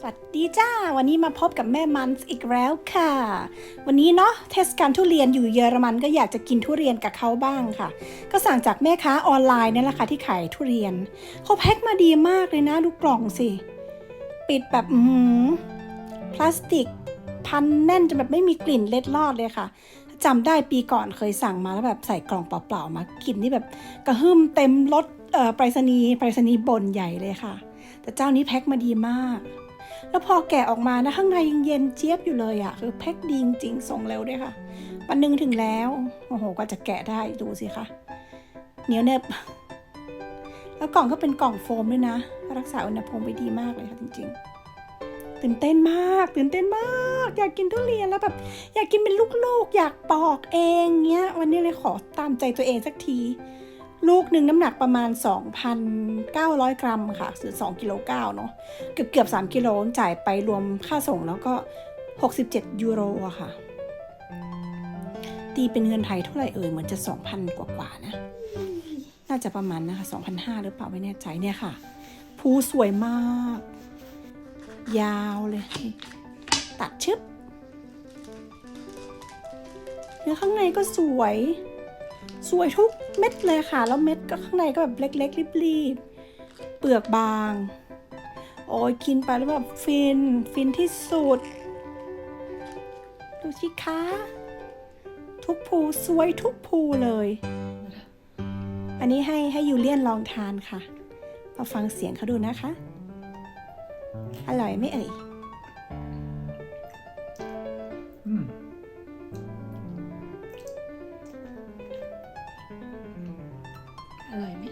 สวัสดีจ้า วันนี้มาพบกับแม่มันอีกแล้วค่ะ วันนี้เนาะเทศกาลทุเรียนอยู่เยอรมันก็อยากจะกินทุเรียนกับเขาบ้างค่ะ ก็สั่งจากแม่ค้าออนไลน์นี่แหละค่ะที่ขายทุเรียนเขาแพ็คมาดีมากเลยนะดูกล่องสิ ปิดแบบอือหือพลาสติก พันแน่นจนแบบไม่มีกลิ่นเล็ดลอดเลยค่ะจำได้ปีก่อนเคยสั่งมาแล้วแบบใส่กล่องเปล่าๆมากินนี่แบบกระหึ่มเต็มรถเออไปรษณีย์ไปรษณีย์บนใหญ่เลยค่ะ แต่เจ้านี้แพ็คมาดีมาก แล้วพอแกะออกมานะข้างในยังเย็นเจี๊ยบอยู่เลยอะ่ะ คือแพ็คดีจริงส่งเร็วด้วยค่ะวันนึงถึงแล้วโอ้โหก็จะแกะได้ดูสิคะเหนียวเนบแล้วกล่องก็เป็นกล่องโฟมด้วยนะ รักษาอุณหภูมิไว้ดีมากเลยค่ะจริง ๆ ตื่นเต้นมาก ตื่นเต้นมาก อยากกินทุเรียนแล้วแบบ อยากกินเป็นลูกๆ อยากปอกเองเงี้ย วันนี้เลยขอตามใจตัวเองสักที ลูกหนึ่งน้ำหนักประมาณ 2,900 กรัมค่ะคือ2กิโลเก้าเนาะเกือบเกือบ3กิโลจ่ายไปรวมค่าส่งแล้วก็ 67 ยูโรอะค่ะ ตีเป็นเงินไทยเท่าไหร่เอ่ยเหมือนจะ 2,000 กว่ากว่านะ น่าจะประมาณนะคะ2,500 หรือเปล่าไม่แน่ใจเนี่ยค่ะภูสวยมาก ยาวเลย ตัดชึบเนื้อข้างในก็สวย สวยทุกเม็ดเลยค่ะ แล้วเม็ดก็ข้างในก็แบบเล็กๆรีบๆ เปลือกบาง โอ้ยกินไปแล้วแบบฟิน ฟินที่สุด ดูสิคะ ทุกภูสวยทุกภูเลย อันนี้ให้ให้ยูเลียนลองทานค่ะมาฟังเสียงเขาดูนะคะ อร่อยไม่เอ่ย อร่อยไหม